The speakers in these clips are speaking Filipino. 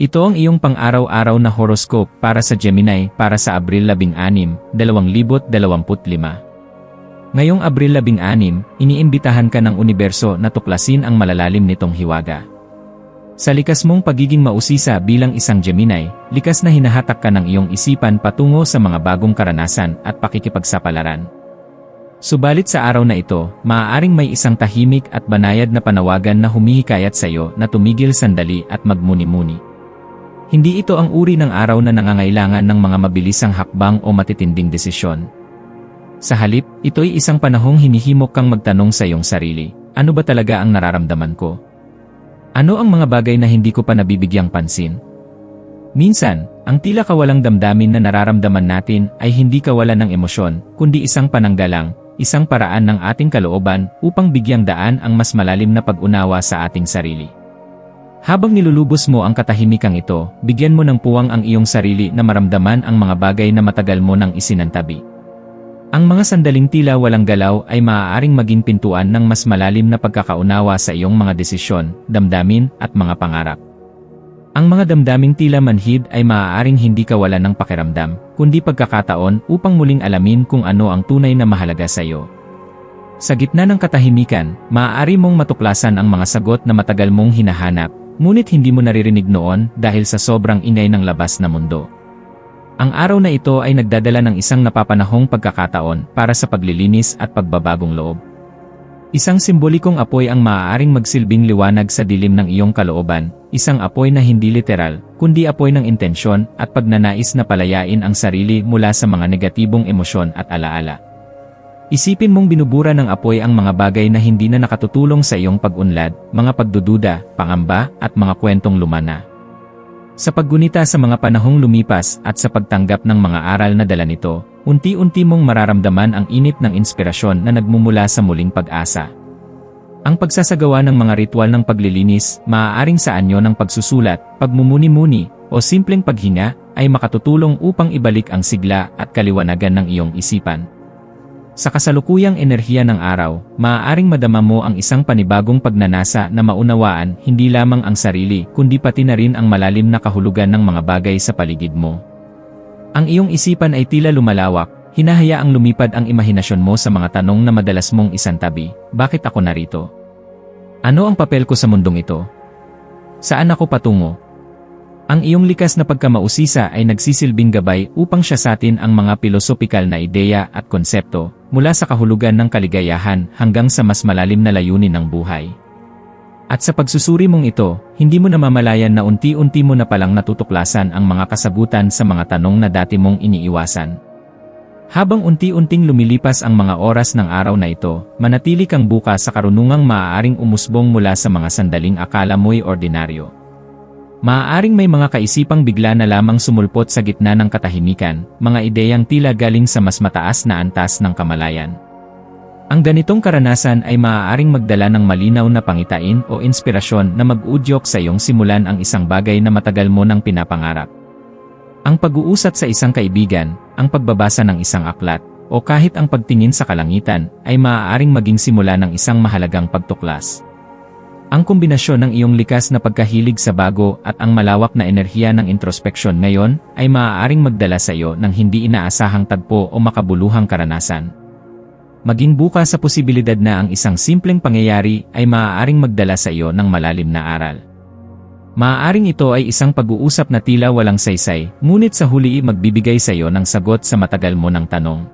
Ito ang iyong pang-araw-araw na horoscope para sa Gemini para sa Abril 16, 2025. Ngayong Abril 16, iniimbitahan ka ng universo na tuklasin ang malalalim nitong hiwaga. Sa likas mong pagiging mausisa bilang isang Gemini, likas na hinahatak ka ng iyong isipan patungo sa mga bagong karanasan at pakikipagsapalaran. Subalit sa araw na ito, maaaring may isang tahimik at banayad na panawagan na humihikayat sa iyo na tumigil sandali at magmuni-muni. Hindi ito ang uri ng araw na nangangailangan ng mga mabilisang hakbang o matitinding desisyon. Sa halip, ito'y isang panahong hinihimok kang magtanong sa iyong sarili, ano ba talaga ang nararamdaman ko? Ano ang mga bagay na hindi ko pa nabibigyang pansin? Minsan, ang tila kawalang damdamin na nararamdaman natin ay hindi kawalan ng emosyon, kundi isang pananggalang, isang paraan ng ating kalooban upang bigyang daan ang mas malalim na pag-unawa sa ating sarili. Habang nilulubos mo ang katahimikang ito, bigyan mo ng puwang ang iyong sarili na maramdaman ang mga bagay na matagal mo nang isinantabi. Ang mga sandaling tila walang galaw ay maaaring maging pintuan ng mas malalim na pagkakaunawa sa iyong mga desisyon, damdamin, at mga pangarap. Ang mga damdaming tila manhid ay maaaring hindi kawalan ng pakiramdam, kundi pagkakataon upang muling alamin kung ano ang tunay na mahalaga sa iyo. Sa gitna ng katahimikan, maaari mong matuklasan ang mga sagot na matagal mong hinahanap, Ngunit hindi mo naririnig noon dahil sa sobrang ingay ng labas na mundo. Ang araw na ito ay nagdadala ng isang napapanahong pagkakataon para sa paglilinis at pagbabagong loob. Isang simbolikong apoy ang maaaring magsilbing liwanag sa dilim ng iyong kalooban, isang apoy na hindi literal, kundi apoy ng intensyon at pagnanais na palayain ang sarili mula sa mga negatibong emosyon at alaala. Isipin mong binubura ng apoy ang mga bagay na hindi na nakatutulong sa iyong pag-unlad, mga pagdududa, pangamba, at mga kwentong lumana. Sa paggunita sa mga panahong lumipas at sa pagtanggap ng mga aral na dala nito, unti-unti mong mararamdaman ang init ng inspirasyon na nagmumula sa muling pag-asa. Ang pagsasagawa ng mga ritual ng paglilinis, maaaring sa anyo ng pagsusulat, pagmumuni-muni, o simpleng paghinga, ay makatutulong upang ibalik ang sigla at kaliwanagan ng iyong isipan. Sa kasalukuyang enerhiya ng araw, maaaring madama mo ang isang panibagong pagnanasa na maunawaan hindi lamang ang sarili kundi pati na rin ang malalim na kahulugan ng mga bagay sa paligid mo. Ang iyong isipan ay tila lumalawak, hinahayaang lumipad ang imahinasyon mo sa mga tanong na madalas mong isantabi, bakit ako narito? Ano ang papel ko sa mundong ito? Saan ako patungo? Ang iyong likas na pagkamausisa ay nagsisilbing gabay upang siya sa ang mga pilosopikal na ideya at konsepto, mula sa kahulugan ng kaligayahan hanggang sa mas malalim na layunin ng buhay. At sa pagsusuri mong ito, hindi mo namamalayan na unti-unti mo na palang natutuklasan ang mga kasagutan sa mga tanong na dati mong iniiwasan. Habang unti-unting lumilipas ang mga oras ng araw na ito, manatili kang bukas sa karunungang maaaring umusbong mula sa mga sandaling akala mo'y ordinaryo. Maaaring may mga kaisipang bigla na lamang sumulpot sa gitna ng katahimikan, mga ideyang tila galing sa mas mataas na antas ng kamalayan. Ang ganitong karanasan ay maaaring magdala ng malinaw na pangitain o inspirasyon na mag-udyok sa iyong simulan ang isang bagay na matagal mo nang pinapangarap. Ang pag-uusat sa isang kaibigan, ang pagbabasa ng isang aklat, o kahit ang pagtingin sa kalangitan, ay maaaring maging simula ng isang mahalagang pagtuklas. Ang kombinasyon ng iyong likas na pagkahilig sa bago at ang malawak na enerhiya ng introspeksyon ngayon ay maaaring magdala sa iyo ng hindi inaasahang tagpo o makabuluhang karanasan. Maging bukas sa posibilidad na ang isang simpleng pangyayari ay maaaring magdala sa iyo ng malalim na aral. Maaaring ito ay isang pag-uusap na tila walang saysay, ngunit sa huli magbibigay sa iyo ng sagot sa matagal mo ng tanong.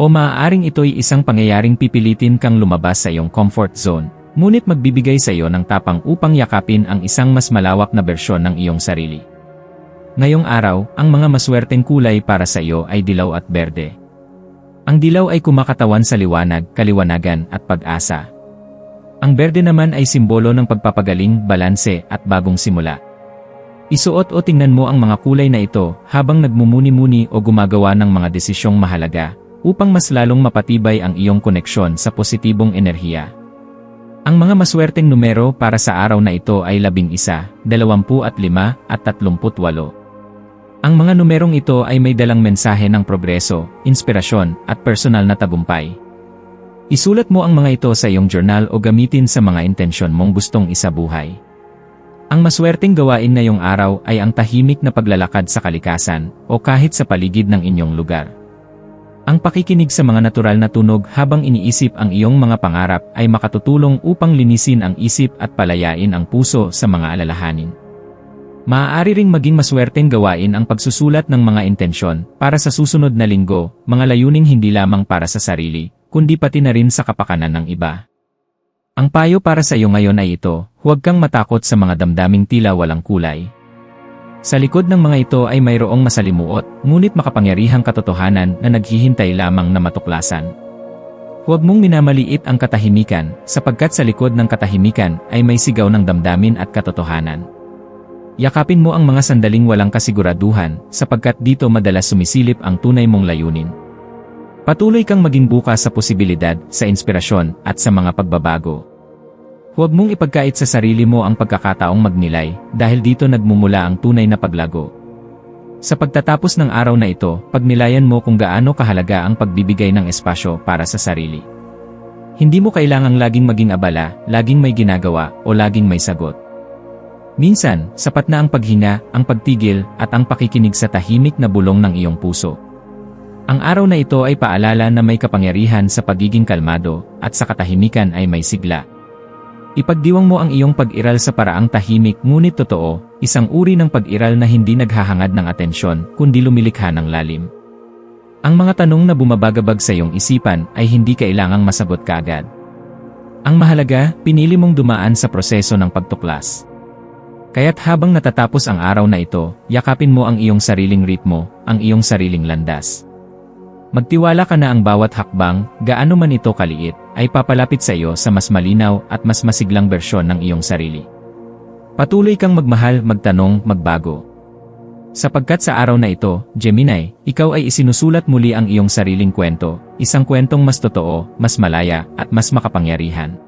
O maaaring ito'y isang pangyayaring pipilitin kang lumabas sa iyong comfort zone, ngunit magbibigay sa iyo ng tapang upang yakapin ang isang mas malawak na bersyon ng iyong sarili. Ngayong araw, ang mga maswerteng kulay para sa iyo ay dilaw at berde. Ang dilaw ay kumakatawan sa liwanag, kaliwanagan at pag-asa. Ang berde naman ay simbolo ng pagpapagaling, balanse, at bagong simula. Isuot o tingnan mo ang mga kulay na ito habang nagmumuni-muni o gumagawa ng mga desisyong mahalaga upang mas lalong mapatibay ang iyong koneksyon sa positibong enerhiya. Ang mga maswerteng numero para sa araw na ito ay 11, 25 at 38. Ang mga numerong ito ay may dalang mensahe ng progreso, inspirasyon, at personal na tagumpay. Isulat mo ang mga ito sa iyong journal o gamitin sa mga intensyon mong gustong isabuhay. Ang maswerteng gawain ngayong araw ay ang tahimik na paglalakad sa kalikasan o kahit sa paligid ng inyong lugar. Ang pakikinig sa mga natural na tunog habang iniisip ang iyong mga pangarap ay makatutulong upang linisin ang isip at palayain ang puso sa mga alalahanin. Maaari ring maging maswerteng gawain ang pagsusulat ng mga intensyon para sa susunod na linggo, mga layuning hindi lamang para sa sarili, kundi pati na rin sa kapakanan ng iba. Ang payo para sa iyo ngayon ay ito, huwag kang matakot sa mga damdaming tila walang kulay. Sa likod ng mga ito ay mayroong masalimuot, ngunit makapangyarihang katotohanan na naghihintay lamang na matuklasan. Huwag mong minamaliit ang katahimikan, sapagkat sa likod ng katahimikan ay may sigaw ng damdamin at katotohanan. Yakapin mo ang mga sandaling walang kasiguraduhan, sapagkat dito madalas sumisilip ang tunay mong layunin. Patuloy kang maging bukas sa posibilidad, sa inspirasyon, at sa mga pagbabago. Huwag mong ipagkait sa sarili mo ang pagkakataong magnilay, dahil dito nagmumula ang tunay na paglago. Sa pagtatapos ng araw na ito, pagnilayan mo kung gaano kahalaga ang pagbibigay ng espasyo para sa sarili. Hindi mo kailangang laging maging abala, laging may ginagawa, o laging may sagot. Minsan, sapat na ang paghinga, ang pagtigil, at ang pakikinig sa tahimik na bulong ng iyong puso. Ang araw na ito ay paalala na may kapangyarihan sa pagiging kalmado, at sa katahimikan ay may sigla. Ipagdiwang mo ang iyong pag-iral sa paraang tahimik ngunit totoo, isang uri ng pag-iral na hindi naghahangad ng atensyon, kundi lumilikha ng lalim. Ang mga tanong na bumabagabag sa iyong isipan ay hindi kailangang masagot kaagad. Ang mahalaga, pinili mong dumaan sa proseso ng pagtuklas. Kaya't habang natatapos ang araw na ito, yakapin mo ang iyong sariling ritmo, ang iyong sariling landas. Magtiwala ka na ang bawat hakbang, gaano man ito kaliit, ay papalapit sa iyo sa mas malinaw at mas masiglang bersyon ng iyong sarili. Patuloy kang magmahal, magtanong, magbago. Sapagkat sa araw na ito, Gemini, ikaw ay isinusulat muli ang iyong sariling kwento, isang kwentong mas totoo, mas malaya, at mas makapangyarihan.